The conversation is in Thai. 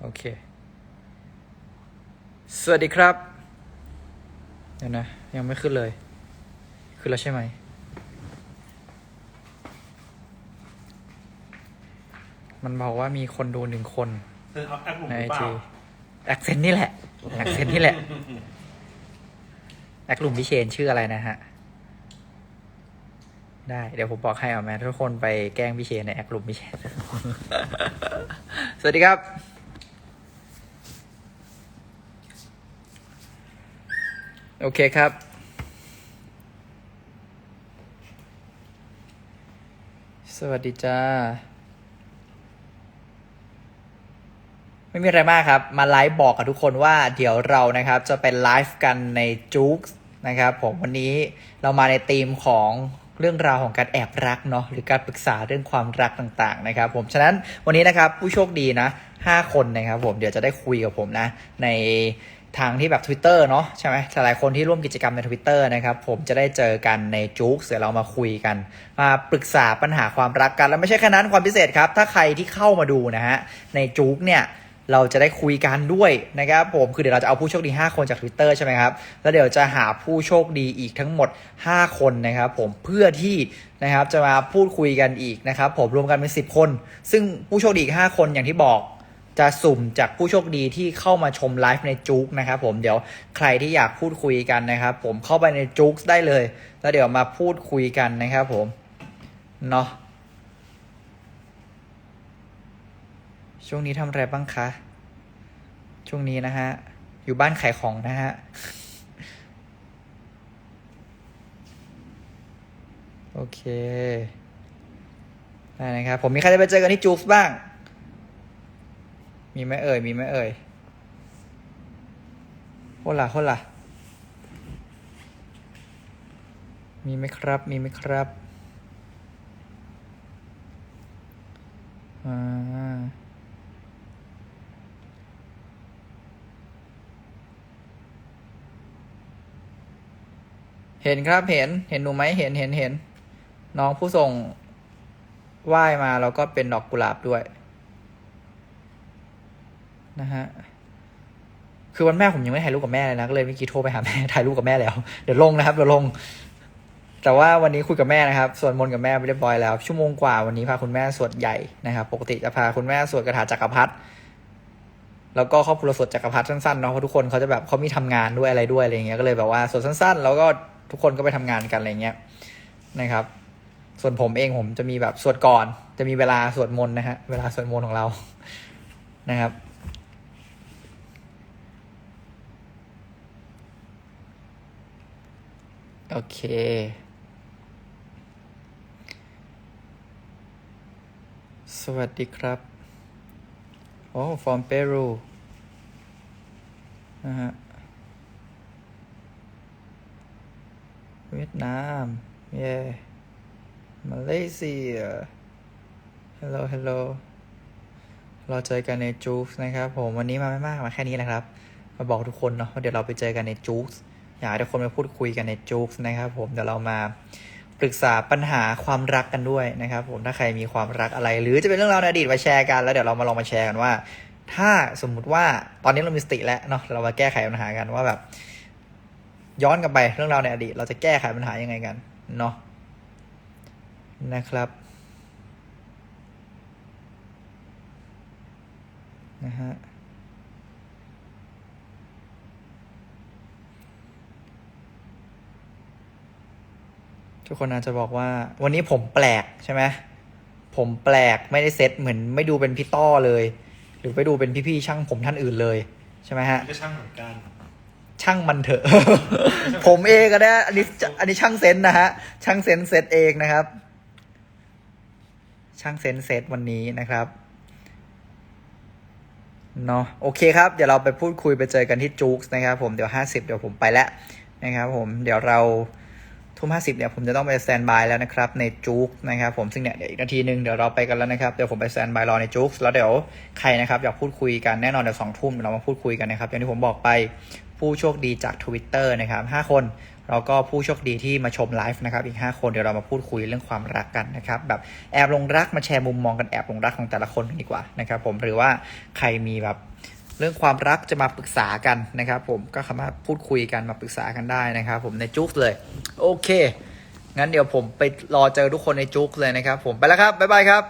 โอเค สวัสดีครับ เดี๋ยวนะ ยังไม่ขึ้นเลย ขึ้นแล้วใช่ไหม มันบอกว่ามีคนดูหนึ่งคน เธอเอาแอปหลุมในหไอรือเปล่าจีแอคเซนต์นี่แหละ แอคเซนต์นี่แหละ แอคลุมพี่เชนชื่ออะไรนะฮะ ได้ เดี๋ยวผมบอกให้เอาแม้ทุกคนไปแกล้งพี่เชนในแอคลุมพี่เชน สวัสดีครับ โอเคครับ สวัสดีจ้า ไม่มีอะไรมากครับ มาไลฟ์บอกกับทุกคนว่าเดี๋ยวเรานะครับ จะเป็นไลฟ์กันในจุกนะครับผมวันนี้เรามาในธีมของเรื่องราวของการแอบรักเนาะหรือการปรึกษาเรื่องความรักต่างๆนะครับ ผมฉะนั้นวันนี้นะครับผู้โชคดีนะ5คนนะครับ ผมเดี๋ยวจะได้คุยกับผมนะ ใน ทางที่แบบ Twitter เนาะใช่ไหมหลายคนที่ร่วมกิจกรรมใน Twitter นะครับผมจะได้เจอกันในจุกเดี๋ยวเรามาคุยกัน มาปรึกษาปัญหาความรักกัน แล้วไม่ใช่แค่นั้นความพิเศษครับ ถ้าใครที่เข้ามาดูนะฮะในจุกเนี่ยเราจะได้คุยกันด้วยนะครับผมคือเดี๋ยวเราจะเอาผู้โชคดี 5 คนจาก Twitter ใช่ไหมครับ แล้วเดี๋ยวจะหาผู้โชคดีอีกทั้งหมด 5 คนนะครับผมเพื่อที่นะครับจะมาพูดคุยกันอีกนะครับผมรวมกันเป็น 10 คน ซึ่งผู้โชคดีอีก 5 คนอย่างที่บอก จะสุ่มจากผู้โชคดีที่เข้ามาชมไลฟ์ในจุกนะครับผมเดี๋ยวใครที่อยากพูดคุยกันนะครับ ผมเข้าไปในจุกได้เลย แล้วเดี๋ยวมาพูดคุยกันนะครับผมเนาะช่วงนี้ทำอะไรบ้างคะ ช่วงนี้นะฮะ อยู่บ้านขายของนะฮะ โอเคได้นะครับ ผมมีใครจะไปเจอกันที่จูฟบ้าง มีไหมเอ่ย มีไหมเอ่ยโหล่ะโหล่ะ มีไหมครับ มีไหมครับอ่าเห็นครับเห็นเห็นหนูไหมเห็นเห็นเห็น น้องผู้ส่งไหว้มาแล้วก็เป็นดอกกุหลาบด้วย นะฮะคือวันแม่ผมยังไม่ถ่ายรูปกับแม่เลยนะก็เลยเมื่อกี้โทรไปหาแม่ถ่ายรูปกับแม่แล้ว เดี๋ยวลงนะครับเดี๋ยวลง แต่ว่าวันนี้คุยกับแม่นะครับสวดมนต์กับแม่ไปเรียบร้อยแล้ว ชั่วโมงกว่าวันนี้พาคุณแม่สวดใหญ่นะครับปกติจะพาคุณแม่สวดคาถาจักรพรรดิแล้วก็ครอบครัวสวดจักรพรรดิสั้นๆเนาะเพราะทุกคนเขาจะแบบเขามีทำงานด้วยอะไรด้วยอะไรเงี้ยก็เลยแบบว่าสวดสั้น ๆ แล้วก็ทุกคนก็ไปทำงานกันอะไรเงี้ยนะครับ ส่วนผมเองผมจะมีแบบสวดก่อน จะมีเวลาสวดมนต์นะฮะเวลาสวดมนต์ของเรานะครับ โอเค สวัสดีครับ โอ้ from Peru นะฮะ เวียดนาม เย่มาเลเซีย hello hello เราเจอกันในจูฟนะครับผม วันนี้มาไม่มาก มาแค่นี้แหละครับ มาบอกทุกคนเนาะว่าเดี๋ยวเราไปเจอกันในจูฟ อยากให้ทุกคนมาพูดคุยกันในจูฟนะครับ ผมเดี๋ยวเรามาปรึกษาปัญหาความรักกันด้วยนะครับ ผมถ้าใครมีความรักอะไร หรือจะเป็นเรื่องราวในอดีตมาแชร์กันแล้วเดี๋ยวเรามาลองมาแชร์กันว่า ถ้าสมมุติว่าตอนนี้เรามีสติแล้วเนาะเรามาแก้ไขปัญหากันว่าแบบ ย้อนกลับไปเรื่องราวในอดีต เราจะแก้ไขปัญหายังไงกันเนาะนะครับนะฮะ ทุกคนอาจจะบอกว่า วันนี้ผมแปลกใช่ไหมผมแปลกไม่ได้เซ็ตเหมือนไม่ดูเป็นพี่ต้อเลย หรือไปดูเป็นพี่ๆช่างผมท่านอื่นเลยใช่ไหมฮะ ก็ช่างเหมือนกัน ช่างมันเถอะ ผมเองก็ได้ อันนี้อันนี้ช่างเซนส์นะฮะ ช่างเซนส์เซตเองนะครับ ช่างเซนส์เซตวันนี้นะครับเนาะโอเคครับ เดี๋ยวเราไปพูดคุยไปเจอกันที่จู๊กนะครับผมเดี๋ยวห้าสิบเดี๋ยวผมไปแล้วนะครับผมเดี๋ยวเรา ทุ่มห้าสิบเนี่ยผมจะต้องไปสแตนบายแล้วนะครับในจู๊กนะครับผมซึ่งเนี่ยเดี๋ยวอีกนาทีหนึ่งเดี๋ยวเราไปกันแล้วนะครับเดี๋ยวผมไปสแตนบายรอในจู๊กแล้วเดี๋ยวใครนะครับอยากพูดคุยกันแน่นอนเดี๋ยวสองทุ่มเรามาพูดคุยกันนะครับอย่างที่ผมบอกไปผู้โชคดีจาก Twitter นะครับ5คนแล้วก็ผู้โชคดีที่มาชมไลฟ์นะครับอีก 5 คนเดี๋ยวเรามาพูดคุยเรื่องความรักกันนะครับแบบแอบลงรักมาแชร์มุมมองกันแอบลงรักของแต่ละคนดีกว่านะครับผมหรือว่าใครมีแบบ เรื่องความรักจะมาปรึกษากันนะครับ ผมก็สามารถพูดคุยกันมาปรึกษากันได้นะครับ ผมในจุ๊กเลย โอเค งั้นเดี๋ยวผมไปรอเจอทุกคนในจุ๊กเลยนะครับ ผมไปแล้วครับบ๊ายบายครับ